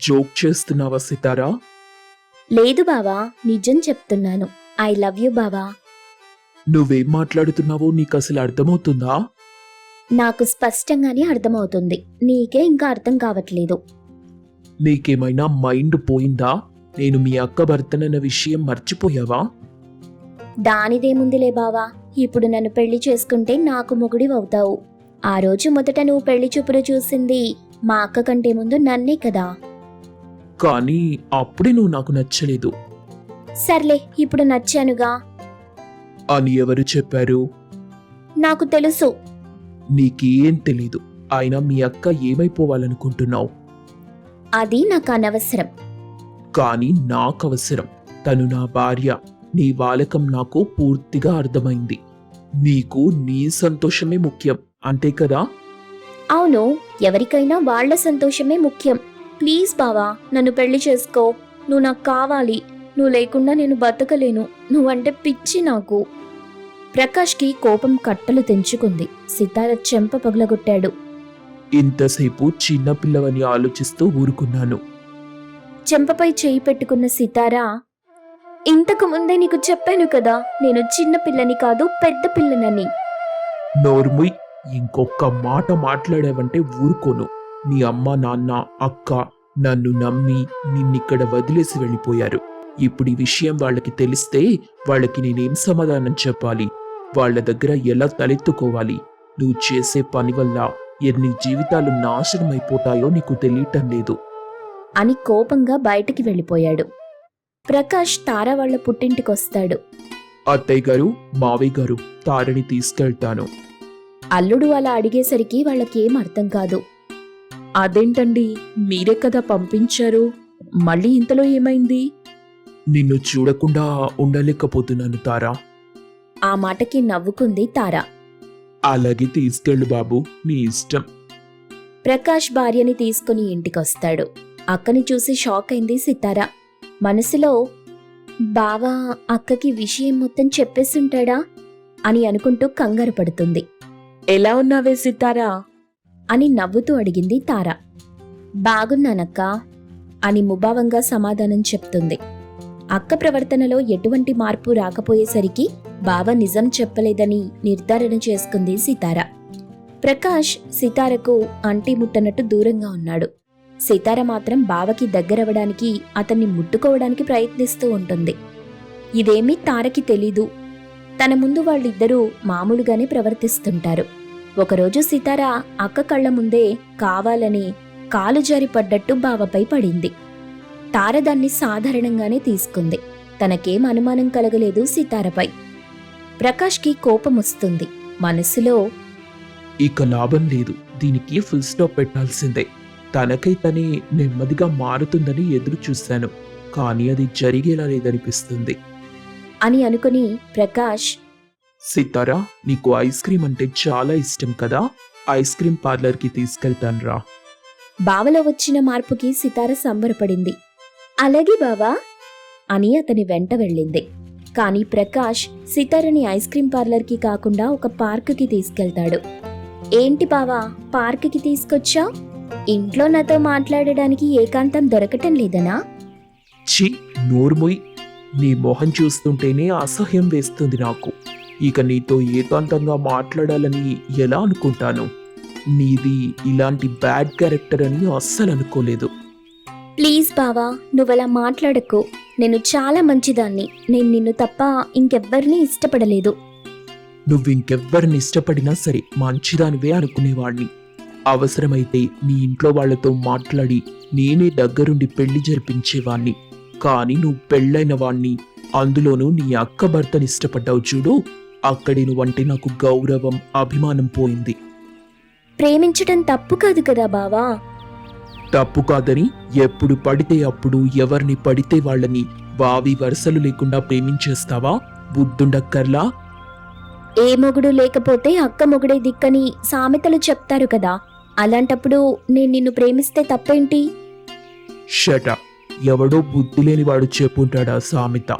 Joke చేస్తున్నావా సితారా? లేదు బావా నిజం చెప్తున్నాను. ఐ లవ్ యు బావా. నువ్వేం మాట్లాడుతున్నావో నీకు అసలు అర్థమవుతుందా? నాకు స్పష్టంగానే అర్థమవుతుంది. నీకే ఇంకా అర్థం కావట్లేదు. నీకేమైనా మైండ్ పోయిందా? నేను మీ అక్క భర్తనన్న విషయం మర్చిపోయావా? దానిదేముందిలే బావా. ఇప్పుడు నన్ను పెళ్ళి చేసుకుంటే నాకు మొగుడివవుతావు ఆ రోజు మొదట నువ్వు పెళ్ళి చూపులు చూసింది మా అక్క కంటే ముందు నన్నే కదా. కానీ అప్పుడే నువ్వు నాకు నచ్చలేదు. సర్లే ఇప్పుడు నచ్చానుగా. అని ఎవరు చెప్పారు? నాకు తెలుసు. నీకేం తెలీదు. అయినా మీ అక్క ఏమైపోవాలనుకుంటున్నావు? అది నాకు అనవసరం. కానీ నాకు అవసరం. తను నా భార్య. నీ వాలకం నాకు పూర్తిగా అర్థమైంది. నీకు నీ సంతోషమే ముఖ్యం. అంతే కదా? అవును ఎవరికైనా వాళ్ళ సంతోషమే ముఖ్యం. ప్లీజ్ బావా నన్ను పెళ్ళి చేసుకో. నువ్వు నాకు కావాలి. నువ్వు లేకుండా నేను బతకలేను. నువ్వంటే పిచ్చి నాకు. ప్రకాష్కి కోపం కట్టలు తెంచుకుంది. సితార చెంప పగలగొట్టాడు. ఇంతసేపు చిన్నపిల్లవని ఆలోచిస్తూ ఊరుకున్నాను. చెంపపై చేయి పెట్టుకున్న సితారా ఇంతకు ముందే నీకు చెప్పాను కదా నేను చిన్న పిల్లని కాదు పెద్ద పిల్లనని. నోర్ముయ్ ఇంకొక మాట మాట్లాడావంటే ఊరుకోను. నీ అమ్మ నాన్న అక్క నన్ను నమ్మి నిన్నిక్కడ వదిలేసి వెళ్ళిపోయారు. ఇప్పుడు ఈ విషయం వాళ్ళకి తెలిస్తే వాళ్ళకి నేనేం సమాధానం చెప్పాలి? వాళ్ళ దగ్గర ఎలా తలెత్తుకోవాలి? నువ్వు చేసే పని వల్ల ఎన్ని జీవితాలు నాశనం అయిపోతాయో నీకు తెలియటం లేదు. అని కోపంగా బయటికి వెళ్ళిపోయాడు. ప్రకాష్ తార వాళ్ళ పుట్టింటికొస్తాడు. అత్తయ్య గారు మావయ్య గారు తారని తీసుకెళ్తాను. అల్లుడు అలా అడిగేసరికి వాళ్ళకేం అర్థం కాదు. అదేంటండి? మీరే కదా పంపించారు. మళ్ళీ ఇంతలో ఏమైంది? నిన్ను చూడకుండా ఉండలేకపోతున్నాను తారా. ఆ మాటకి నవ్వుకుంది తార. అలాగే తీసుకెళ్ళు బాబు నీ ఇష్టం. ప్రకాష్ భార్యని తీసుకుని ఇంటికొస్తాడు. అక్కని చూసి షాక్ అయింది సితార. మనసులో బావా అక్కకి విషయం మొత్తం చెప్పేస్తుంటాడా అని అనుకుంటూ కంగారు పడుతుంది. ఎలా ఉన్నావే సితారా? అని నవ్వుతూ అడిగింది తార. బాగున్నానక్క అని ముభావంగా సమాధానం చెప్తుంది. అక్క ప్రవర్తనలో ఎటువంటి మార్పు రాకపోయేసరికి బావ నిజం చెప్పలేదని నిర్ధారణ చేసుకుంది సితార. ప్రకాష్ సితారకు అంటి ముట్టనట్టు దూరంగా ఉన్నాడు. సితార మాత్రం బావకి దగ్గరవడానికి అతన్ని ముట్టుకోవడానికి ప్రయత్నిస్తూ ఉంటుంది. ఇదేమీ తారకి తెలీదు. తన ముందు వాళ్ళిద్దరూ మామూలుగానే ప్రవర్తిస్తుంటారు. ఒకరోజు సితార అక్క కళ్ళ ముందే కావాలని కాలు జారి పడ్డట్టు బావపై పడింది. తార దాన్ని సాధారణంగానే తీసుకుంది. తనకేం అనుమానం కలగలేదు సితారపై. ప్రకాష్కి కోపం వస్తుంది మనసులో ఇక లాభం లేదు. దీనికి ఫుల్ స్టాప్ పెట్టాల్సిందే. తనకై తనే నెమ్మదిగా మారుతుందని ఎదురు చూశాను. కానీ అది జరిగేలా లేదనిపిస్తుంది. అని అనుకుని ప్రకాష్ సీతారా నీకు ఐస్ క్రీమ్ అంటే చాలా ఇష్టం కదా? ఐస్ క్రీమ్ పార్లర్కి తీసుకెళ్తాను రా. బావలో వచ్చిన మార్పుకి సితార సంబరపడింది. అలాగే బావా? అని అతని వెంట వెళ్ళింది. కానీ ప్రకాష్ సితారని ఐస్ క్రీం పార్లర్కి కాకుండా ఒక పార్కుకి తీసుకెళ్తాడు. ఏంటి బావా పార్కుకి తీసుకొచ్చా ఇంట్లో నాతో మాట్లాడడానికి ఏకాంతం దొరకటం లేదనా? ఛీ నోర్మొయ్. నీ మొహం చూస్తుంటేనే అసహ్యం వేస్తుంది నాకు. ఇక నీతో ఏకాంతంగా మాట్లాడాలని ఎలా అనుకుంటాను? నీది ఇలాంటి బ్యాడ్ క్యారెక్టర్ అని అస్సలు అనుకోలేదు. ప్లీజ్ బావా నువ్వలా మాట్లాడకు. నేను చాలా మంచిదాన్ని. నేను నిన్ను తప్ప ఇంకెవ్వరినీ ఇష్టపడలేదు. నువ్వు ఇంకెవ్వరిని ఇష్టపడినా సరే మంచిదానివే అనుకునేవాణ్ణి. అవసరమైతే మీ ఇంట్లో వాళ్ళతో మాట్లాడి నేనే దగ్గరుండి పెళ్ళి జరిపించేవాణ్ణి. కానీ నువ్వు పెళ్ళైన వాణ్ణి. అందులోనూ నీ అక్క భర్తని ఇష్టపడ్డావు చూడు. అక్కడి నువ్వంటే నాకు గౌరవం అభిమానం పోయింది. ప్రేమించటం తప్పు కాదు కదా బావా? తప్పు కాదని ఎప్పుడు పడితే అప్పుడు ఎవరిని పడితే వాళ్ళని వావి వరుసలు లేకుండా ప్రేమించేస్తావా బుద్ధుండక్కర్లా? ఏ మొగుడు లేకపోతే అక్క మొగుడే దిక్కని సామెతలు చెప్తారు కదా. అలాంటప్పుడు నేను నిన్ను ప్రేమిస్తే తప్పేంటి? షట ఎవడో బుద్ధి లేనివాడు చెప్పుంటాడా సామెత?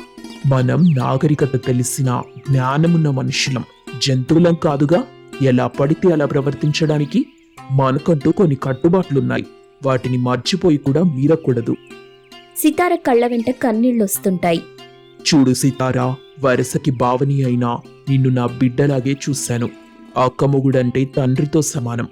మనం నాగరికత తెలిసిన జ్ఞానమున్న మనుషులం. జంతువులం కాదుగా ఎలా పడితే అలా ప్రవర్తించడానికి మనకంటూ కొన్ని కట్టుబాట్లున్నాయి. వాటిని మర్చిపోయి కూడా మీరకూడదు. సితార కళ్ళ వెంట కన్నీళ్ళొస్తుంటాయి చూడు సీతారా వరసకి భావని అయినా నిన్ను నా బిడ్డలాగే చూశాను. అక్కమొగుడంటే తండ్రితో సమానం.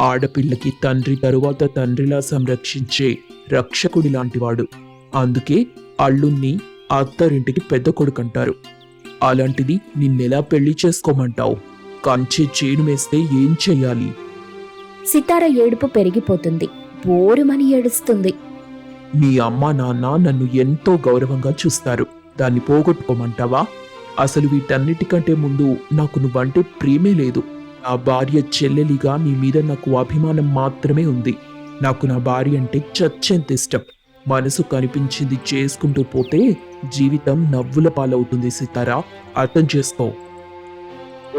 ఆడపిల్లకి తండ్రి తరువాత తండ్రిలా సంరక్షించే రక్షకుడి లాంటివాడు అందుకే అల్లుణ్ణి అత్తారింటికి పెద్ద కొడుకంటారు. అలాంటిది నిన్నెలా పెళ్ళి చేసుకోమంటావు? కంచె చేను వేస్తే ఏం చెయ్యాలి? సితార ఏడుపు పెరిగిపోతుంది. బోరుమని ఏడుస్తుంది. మీ అమ్మ నాన్న నన్ను ఎంతో గౌరవంగా చూస్తారు. దాన్ని పోగొట్టుకోమంటావా? అసలు వీటన్నిటికంటే ముందు నాకు నువ్వంటే ప్రేమే లేదు. నా భార్య చెల్లెలిగా నీ మీద నాకు అభిమానం మాత్రమే ఉంది. నాకు నా భార్య అంటే చచ్చెంత ఇష్టం. మనసు కనిపించింది చేసుకుంటూ పోతే జీవితం నవ్వుల పాలవుతుంది సీతారా. అర్థం చేసుకో.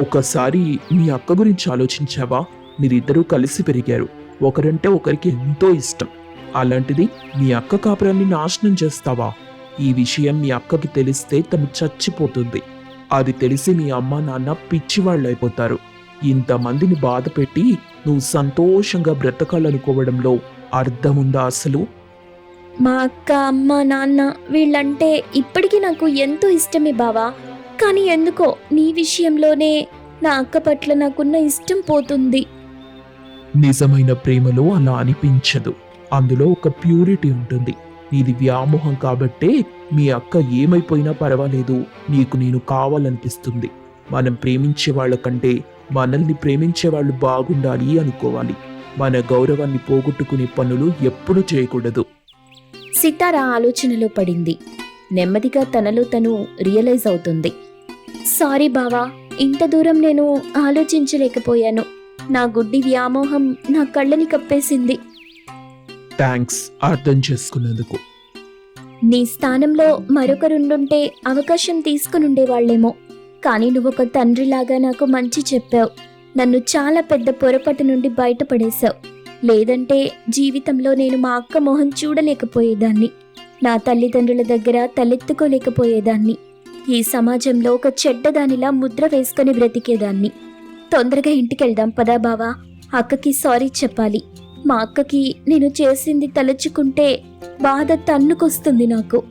ఒకసారి మీ అక్క గురించి ఆలోచించావా? మీరిద్దరూ కలిసి పెరిగారు. ఒకరంటే ఒకరికి ఎంతో ఇష్టం. అలాంటిది మీ అక్క కాపురాన్ని నాశనం చేస్తావా? ఈ విషయం మీ అక్కకి తెలిస్తే తను చచ్చిపోతుంది. అది తెలిసి మీ అమ్మ నాన్న పిచ్చివాళ్ళైపోతారు. ఇంతమందిని బాధ పెట్టి నువ్వు సంతోషంగా బ్రతకాలనుకోవడంలో అర్థముందా అసలు? మా అక్క అమ్మ నాన్న వీళ్ళంటే ఇప్పటికీ నాకు ఎంతో ఇష్టమే బావా. కానీ ఎందుకో నీ విషయంలోనే నా అక్క పట్ల నాకున్న ఇష్టం పోతుంది. నిజమైన ప్రేమలో అలా అనిపించదు. అందులో ఒక ప్యూరిటీ ఉంటుంది. నీది వ్యామోహం కాబట్టే మీ అక్క ఏమైపోయినా పర్వాలేదు. నీకు నేను కావాలనిపిస్తుంది. మనం ప్రేమించే వాళ్ళకంటే మనల్ని ప్రేమించే వాళ్ళు బాగుండాలి అనుకోవాలి. మన గౌరవాన్ని పోగొట్టుకునే పనులు ఎప్పుడూ చేయకూడదు. సితార ఆలోచనలో పడింది. నెమ్మదిగా తనలో తను రియలైజ్ అవుతుంది. సారీ బావా ఇంత దూరం నేను ఆలోచించలేకపోయాను. నా గుడ్డి వ్యామోహం నా కళ్ళని కప్పేసింది. థ్యాంక్స్ అర్థం చేసుకున్నందుకు. నీ స్థానంలో మరొకరుండుంటే అవకాశం తీసుకుని ఉండేవాళ్ళేమో కానీ నువ్వొక తండ్రిలాగా నాకు మంచి చెప్పావు. నన్ను చాలా పెద్ద పొరపాటు నుండి బయటపడేశావు. లేదంటే జీవితంలో నేను మా అక్క మొహం చూడలేకపోయేదాన్ని. నా తల్లిదండ్రుల దగ్గర తలెత్తుకోలేకపోయేదాన్ని. ఈ సమాజంలో ఒక చెడ్డదానిలా ముద్ర వేసుకొని బ్రతికేదాన్ని. తొందరగా ఇంటికెళ్దాం పదా బావా. అక్కకి సారీ చెప్పాలి. మా అక్కకి నేను చేసింది తలుచుకుంటే బాధ తన్నుకొస్తుంది నాకు.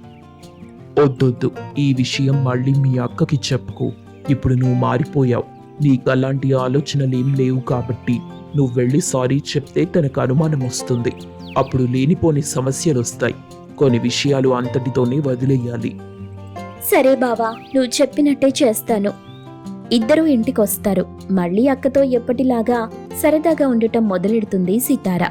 వద్దొద్దు. ఈ విషయం మళ్ళీ మీ అక్కకి చెప్పుకో. ఇప్పుడు నువ్వు మారిపోయావు. నీకు అలాంటి ఆలోచనలు లేవు కాబట్టి. నువ్వు వెళ్ళి సారీ చెప్తే తనకు అనుమానం వస్తుంది. అప్పుడు లేనిపోని సమస్యలు వస్తాయి. కొన్ని విషయాలు అంతటితోనే వదిలేయాలి. సరే బావా నువ్వు చెప్పినట్టే చేస్తాను. ఇద్దరూ ఇంటికొస్తారు. మళ్ళీ అక్కతో ఎప్పటిలాగా సరదాగా ఉండటం మొదలెడుతుంది సీతార.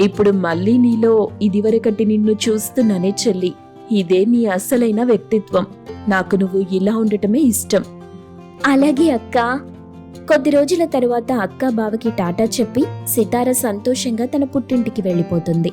ఇప్పుడు మళ్ళీ నీలో ఇదివరకటి నిన్ను చూస్తున్నానే చెల్లి. ఇదే నీ అసలైన వ్యక్తిత్వం. నాకు నువ్వు ఇలా ఉండటమే ఇష్టం. అలాగే అక్క. కొద్ది రోజుల తరువాత అక్క బావకి టాటా చెప్పి సితార సంతోషంగా తన పుట్టింటికి వెళ్ళిపోతుంది.